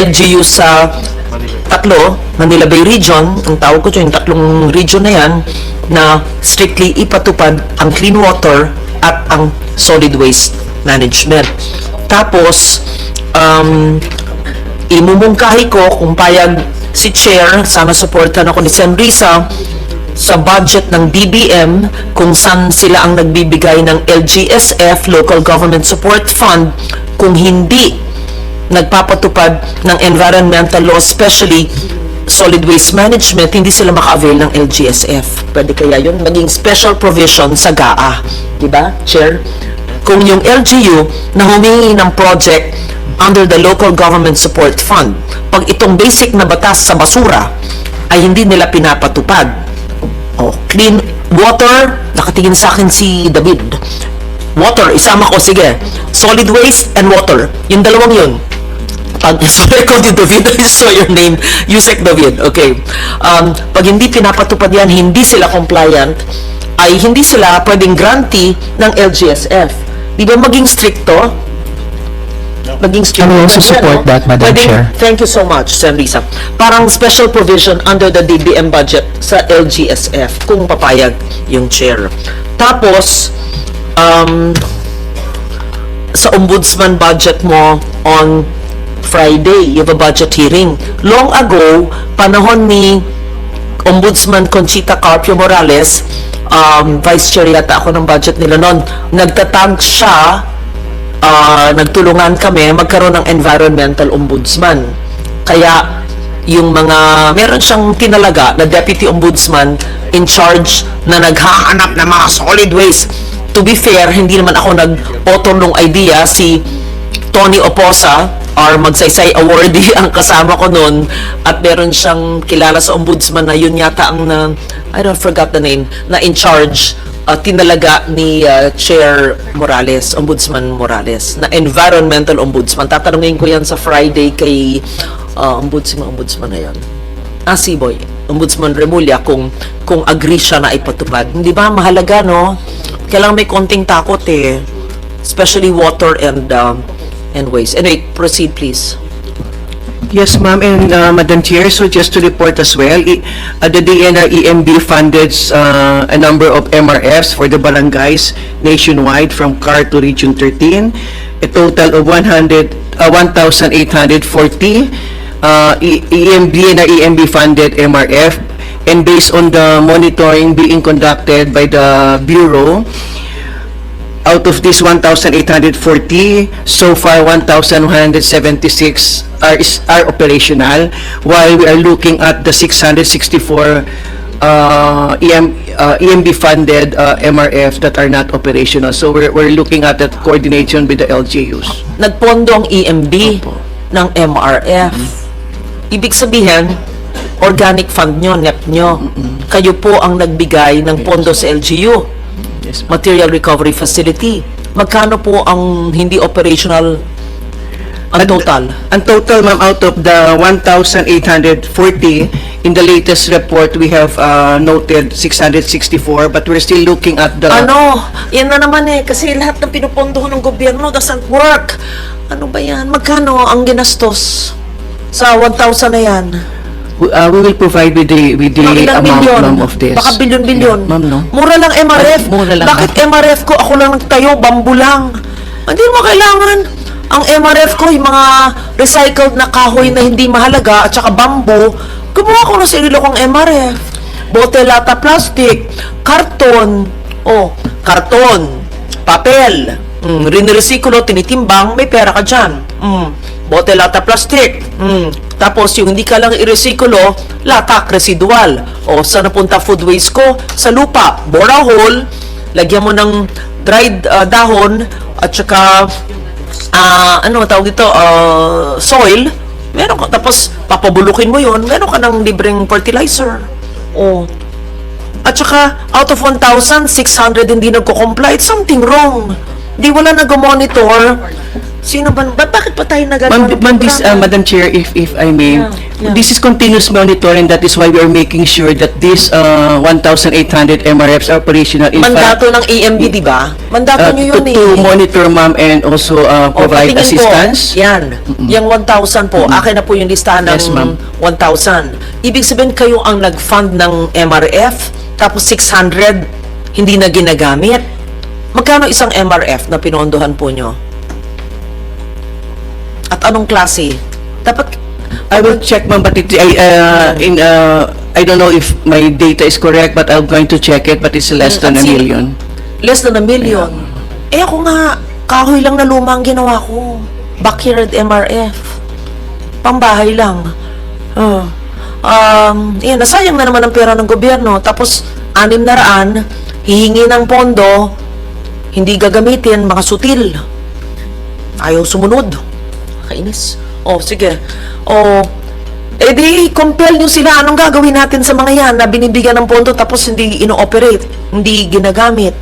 LGU sa tatlo, Manila Bay Region, ang tawag ko yung tatlong region na yan, na strictly ipatupad ang clean water at ang solid waste management. Tapos, um, imumungkahi ko kung payag si Chair, sana supportan ako ni Sen. Risa, sa budget ng DBM kung saan sila ang nagbibigay ng LGSF, Local Government Support Fund, kung hindi nagpapatupad ng environmental law, especially solid waste management, hindi sila maka-avail ng LGSF. Pwede kaya yun maging special provision sa GAA. Di ba, Chair? Kung yung LGU na humingi ng project under the Local Government Support Fund, pag itong basic na batas sa basura ay hindi nila pinapatupad, Oh, clean water, nakatingin sa akin si David. Water, isama ko, sige. Solid waste and water. Yung dalawang yun. Pag, sorry ko di David, I saw your name. Yusek David, okay. Um, pag hindi pinapatupad yan, hindi sila compliant, ay hindi sila pwedeng grantee ng LGSF. Di ba maging stricto? Maging stricto. I will also support that, Madam pwedeng- Chair. Thank you so much, Sen. Risa. Parang special provision under the DBM budget sa LGSF kung papayag yung chair. Tapos, um, sa ombudsman budget mo on Friday, you have a budget hearing. Long ago, panahon ni Ombudsman Conchita Carpio Morales, um, Vice Chair yata ako ng budget nila noon, nagtatag siya ah, nagtulungan kami magkaroon ng environmental ombudsman. Kaya yung mga, meron siyang tinalaga na deputy ombudsman in charge na naghahanap ng mga solid waste. To be fair, hindi naman ako nag-author nung idea, si Tony Oposa, our magsaysay awardee ang kasama ko noon at meron siyang kilala sa ombudsman na yun yata ang na, I don't forgot the name, na in charge uh, tinalaga ni uh, Chair Morales, Ombudsman Morales, na environmental ombudsman. Tatanungin ko yan sa Friday kay uh, ombudsman, ombudsman na yan. Ah, si Boy, Ombudsman Remulla, kung, kung agree siya na ipatupad. Hindi ba mahalaga, no? Kailangan may konting takot eh. Especially water and um, and waste. Anyway, proceed please. Yes, ma'am, and uh, Madam Chair, so just to report as well, uh, the DNR EMB funded uh, a number of MRFs for the barangays nationwide from CAR to Region 13, a total of 100, uh, 1,840 uh, E- EMB and EMB funded MRF, and based on the monitoring being conducted by the Bureau, out of this 1,840, so far 1,176 are, is, are operational, while we are looking at the 664 uh, EM, uh, EMB-funded uh, MRF that are not operational. So we're, we're looking at that coordination with the LGUs. Nagpondo ang EMB ng MRF. Ibig sabihin, organic fund nyo, NEP nyo. Kayo po ang nagbigay ng pondo sa LGU. Yes, Material Recovery Facility. Magkano po ang hindi operational ang total? Ang total, ma'am, out of the 1,840, in the latest report, we have uh, noted 664, but we're still looking at the... Ano? Yan na naman eh. Kasi lahat ng pinupondo ng gobyerno doesn't work. Ano ba yan? Magkano ang ginastos sa 1,000 na yan? Uh, we will provide with the, with the ilang amount, bilyon? ma'am, of this. Baka bilyon-bilyon. Ma'am, no? Mura lang MRF. Ay, mura lang. Bakit MRF ko? Ako lang nagtayo, bambu lang. Hindi mo kailangan. Ang MRF ko, yung mga recycled na kahoy na hindi mahalaga at saka bambu, gumawa ko ng sarili kong MRF. Bote lata plastic, karton, oh, karton, papel, mm, riniresikulo, tinitimbang, may pera ka dyan. Mm, bote lata plastic, mm, tapos yung hindi ka lang iresikulo, latak, residual. O saan napunta food waste ko? Sa lupa, bore a hole, lagyan mo ng dried uh, dahon at saka ah, ano tawag dito, ah, soil. Meron ka, tapos papabulukin mo yon meron ka ng libreng fertilizer. O, at saka, out of 1,600 hindi nagko-comply, something wrong. Di wala nag-monitor Sino ba? Ba bakit pa tayo nagagawa Ma'am, ng ma'am, this, uh? Madam Chair, if, if I may, Yeah, yeah. this is continuous monitoring. That is why we are making sure that this uh, 1,800 MRFs are operational. In fact, Mandato ng EMB, di ba? Mandato uh, nyo to, yun eh. to monitor, ma'am, and also uh, O, provide patingin assistance. Po, yan. Yung 1,000 po, akin na po yung listahan ng Yes, ma'am. 1,000. Ibig sabihin kayo ang nag-fund ng MRF, tapos 600 hindi na ginagamit. Magkano isang MRF na pinondohan po nyo? At anong klase? Dapat, I will check, ma'am, but it, I, uh, in, uh, I don't know if my data is correct, but I'm going to check it, but it's less than a million. less than a million. Eh ako nga, kahoy lang na luma ang ginawa ko. Backyard MRF. Pambahay lang. Oh. Um, yan, nasayang na naman ang pera ng gobyerno. Tapos, anim na raan, hihingi ng pondo, hindi gagamitin, mga sutil. Ayaw sumunod. Kainis. Oh, sige. Oh, eh di, compel nyo sila. Anong gagawin natin sa mga yan na binibigyan ng pondo tapos hindi ino-operate, hindi ginagamit?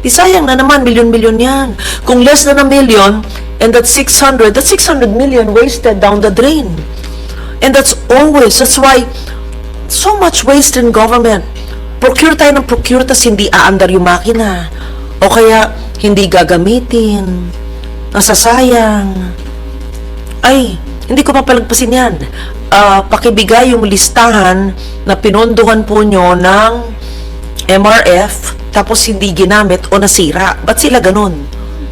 Di sayang na naman, milyon-milyon yan. Kung less than a million, and that's 600, that's 600 million wasted down the drain. And that's always, that's why, so much waste in government. Procure tayo ng procure, tas hindi aandar yung makina. O kaya, hindi gagamitin. Nasasayang. Ay, hindi ko papalagpasin yan. Ah, pakibigay yung listahan na pinondohan po nyo ng MRF tapos hindi ginamit o nasira. Ba't sila ganun?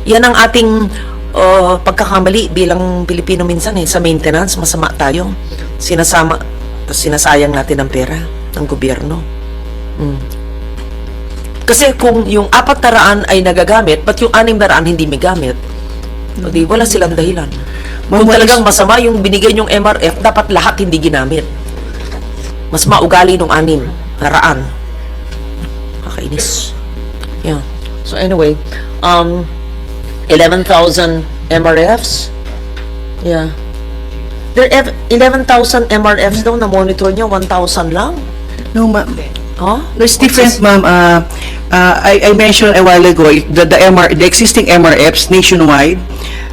Yan ang ating uh, pagkakamali bilang Pilipino minsan eh. Sa maintenance, masama tayo. Sinasama, tapos sinasayang natin ang pera ng gobyerno. Mm. Kasi kung yung apat na raan ay nagagamit, ba't yung anim na raan hindi may gamit? O di, wala silang dahilan. Kung talagang masama yung binigay yung MRF, dapat lahat hindi ginamit. Mas maugali nung anim na raan. Kakainis. Yeah. So anyway, um, 11,000 MRFs. Yeah. There ev- 11,000 MRFs daw na monitor niya, 1,000 lang. No, ma'am. Huh? There's different, ma'am. Uh, uh, I, I mentioned a while ago the, the MR, the existing MRFs nationwide,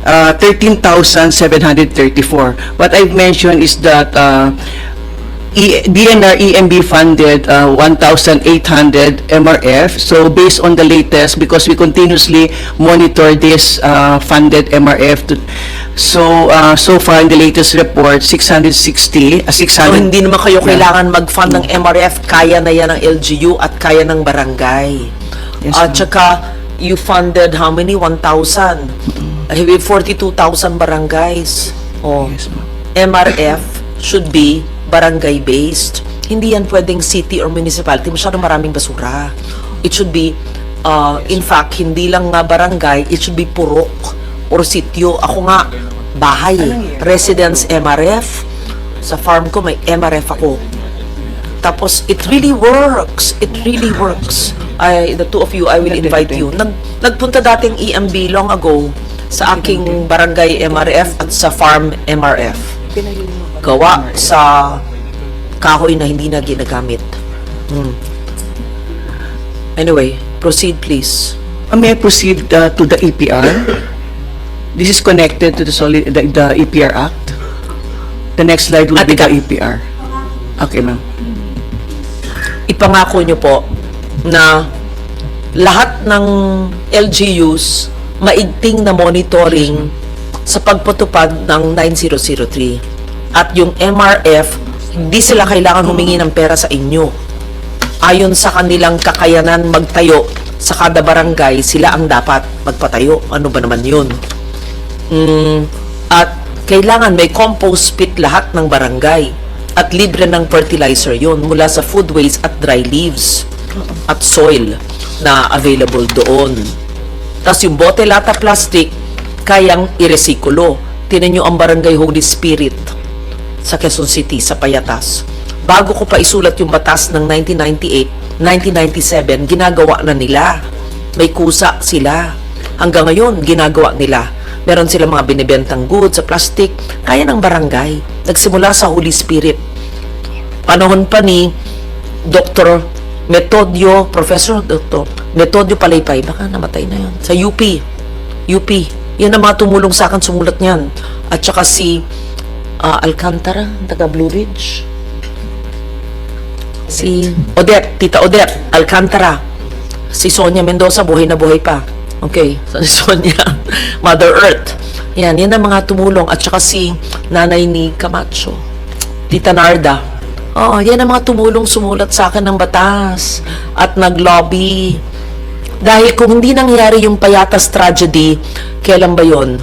uh, 13,734. What I've mentioned is that uh, E- DNR EMB funded uh, 1,800 MRF. So based on the latest, because we continuously monitor this uh, funded MRF, to, so uh, so far in the latest report, 660, uh, So, 600. hindi naman kayo kailangan mag-fund ng MRF, kaya na yan ng LGU at kaya ng barangay. Yes, At ma'am. saka, you funded how many? 1,000. Uh, with 42,000 barangays. Oh. Yes. MRF should be barangay-based. Hindi yan pwedeng city or municipality. Masyadong maraming basura. It should be, uh, in fact, hindi lang nga barangay, it should be purok or sityo. Ako nga, bahay. Residence MRF. Sa farm ko, may MRF ako. Tapos, it really works. It really works. I, the two of you, I will invite you. Nag, nagpunta dating EMB long ago sa aking barangay MRF at sa farm MRF. Gawa sa kahoy na hindi na ginagamit. Hmm. Anyway, proceed please. Uh, May I proceed uh, to the EPR? This is connected to the solid, the, the EPR Act. The next slide will be the. EPR. Okay, ma'am. ipangako nyo po na lahat ng LGUs maigting na monitoring sa pagpatupad ng 9003. At yung MRF, hindi sila kailangan humingi ng pera sa inyo. Ayon sa kanilang kakayanan magtayo sa kada barangay, sila ang dapat magpatayo. Ano ba naman yun? Mm, at kailangan may compost pit lahat ng barangay at libre ng fertilizer yon mula sa food waste at dry leaves at soil na available doon. Tapos yung bote lata plastic, kayang iresikulo. Tinan nyo ang barangay Holy Spirit sa Quezon City, sa Payatas. Bago ko pa isulat yung batas ng 1998, 1997, ginagawa na nila. May kusa sila. Hanggang ngayon, ginagawa nila. Meron sila mga binibentang goods sa plastic. Kaya ng barangay. Nagsimula sa Holy Spirit. Panahon pa ni Dr. Metodio, Professor Dr. Metodio Palaypay, baka namatay na yun, sa UP. UP. Yan ang mga tumulong sa akin sumulat niyan. At saka si ah, Alcantara, taga Blue Ridge. Si Odette, Tita Odette, Alcantara. Si Sonia Mendoza, buhay na buhay pa. Okay, so si Sonia, Mother Earth. Yan, yan ang mga tumulong. At saka si Nanay ni Camacho, Tita Narda. Oo, yan ang mga tumulong sumulat sa akin ng batas at nag-lobby. Dahil kung hindi nangyari yung Payatas tragedy, kailan ba yon?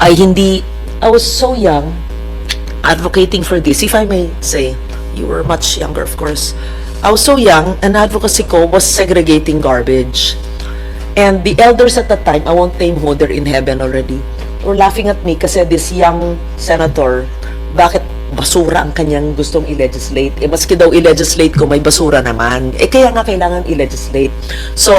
Ay hindi, I was so young, advocating for this, if I may say, you were much younger, of course. I was so young, and advocacy ko was segregating garbage. And the elders at that time, I won't name who, they're in heaven already, were laughing at me kasi this young senator, bakit basura ang kanyang gustong i-legislate? Eh, maski daw i-legislate ko, may basura naman. Eh, kaya nga kailangan i-legislate. So,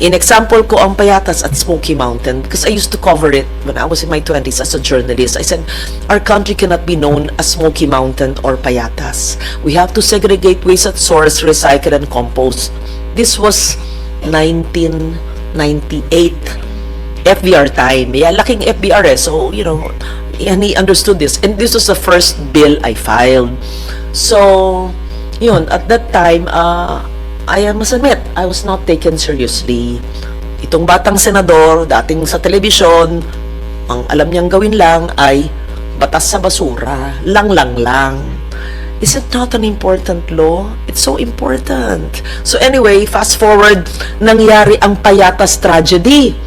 in example ko ang Payatas at Smoky Mountain because I used to cover it when I was in my 20s as a journalist. I said, our country cannot be known as Smoky Mountain or Payatas. We have to segregate waste at source, recycle, and compost. This was 1998 FBR time. Yeah, laking FBR eh. So, you know, and he understood this. And this was the first bill I filed. So, yun, at that time, uh, I must admit, I was not taken seriously. Itong batang senador, dating sa telebisyon, ang alam niyang gawin lang ay batas sa basura, lang-lang-lang. Is it not an important law? It's so important. So anyway, fast forward, nangyari ang Payatas tragedy.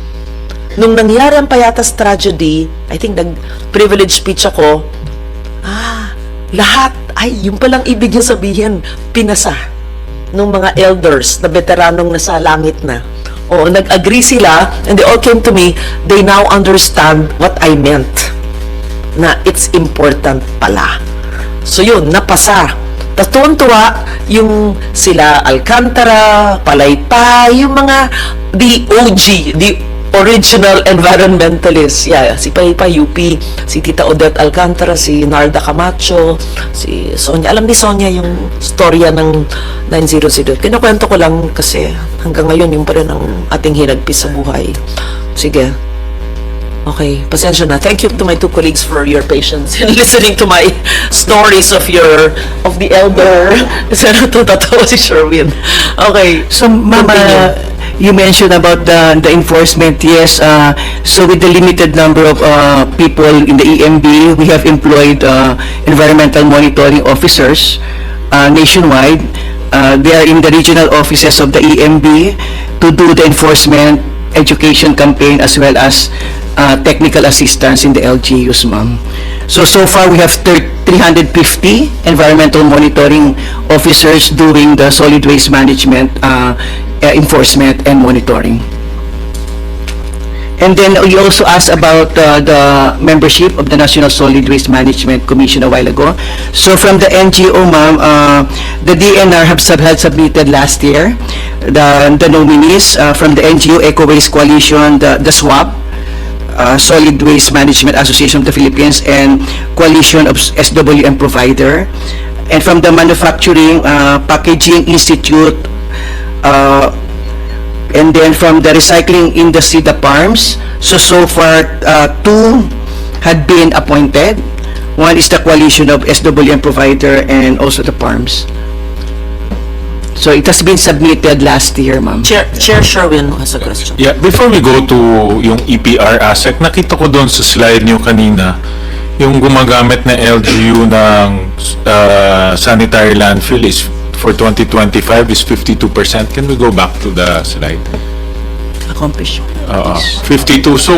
Nung nangyari ang Payatas tragedy, I think nag-privilege speech ako, ah, lahat, ay, yung palang ibig niya sabihin, pinasa ng mga elders na veteranong nasa langit na. O, nag-agree sila, and they all came to me, they now understand what I meant. Na it's important pala. So yun, napasa. Tapos tuwan-tuwa, yung sila Alcantara, Palaypay, yung mga the OG, the original environmentalists. Yeah, si Palaypay, UP, si Tita Odette Alcantara, si Narda Camacho, si Sonia. Alam ni Sonia yung storya ng 900. Kinukwento ko lang kasi hanggang ngayon yung pa rin ang ating hinagpis sa buhay. Sige. Okay, pasensya na. Thank you to my two colleagues for your patience in listening to my stories of your, of the elder. Senator Tatawa si Sherwin. Okay. So, Mama, Continue. You mentioned about the the enforcement. Yes, uh, so with the limited number of uh, people in the EMB, we have employed uh, environmental monitoring officers uh, nationwide. Uh, they are in the regional offices of the EMB to do the enforcement education campaign as well as uh, technical assistance in the LGUs, ma'am. So, so far, we have thir- 350 environmental monitoring officers doing the solid waste management, uh, uh, enforcement and monitoring. And then you also asked about uh, the membership of the National Solid Waste Management Commission a while ago. So from the NGO, ma'am, uh, the DNR have sub- had submitted last year the, the nominees uh, from the NGO Eco Waste Coalition, the, the SWAP, uh, Solid Waste Management Association of the Philippines, and Coalition of SWM Provider. And from the Manufacturing uh, Packaging Institute, uh, and then from the recycling industry, the PARMS. So, so far, uh, two had been appointed. One is the coalition of SWM provider and also the PARMS. So it has been submitted last year, ma'am. Chair, Chair Sherwin has a question. Yeah, before we go to yung EPR asset, nakita ko doon sa slide niyo kanina, yung gumagamit na LGU ng uh, sanitary landfill is for 2025 is 52%. Can we go back to the slide? Accomplish. Oo, 52. So,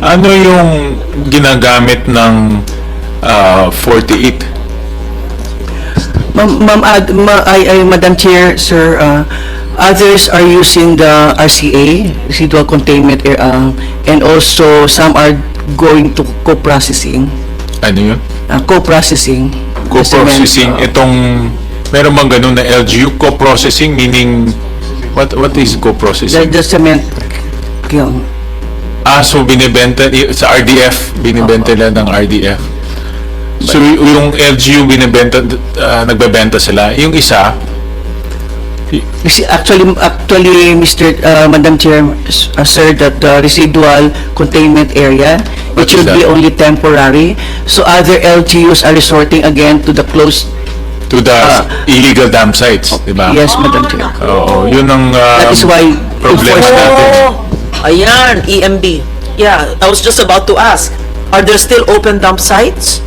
ano yung ginagamit ng uh, 48? Ma'am, ma'am, ad- ma- ay, ay, Madam Chair, sir, uh, others are using the RCA, residual containment, uh, and also some are going to co-processing, Ano yun? uh, co-processing. cement, Co-processing. uh, Itong, meron bang ganun na LGU? Co-processing meaning, what what is The, co-processing? the cement kiln. Ah, so binibenta, sa RDF, binibenta nila ng RDF. So y- yung LGU binibenta, uh, nagbebenta sila. Yung isa, Resi- Actually, actually, Mr. uh, Madam Chair, s- uh, sir, that the residual containment area, What it is should be that? only temporary. So other LGUs are resorting again to the closed, To the illegal dam sites, di ba? Yes, Madam Chair. Oo, yun ang um, That is why problema enforcement- natin. Oh, ayan, EMB. Yeah, I was just about to ask, are there still open dump sites?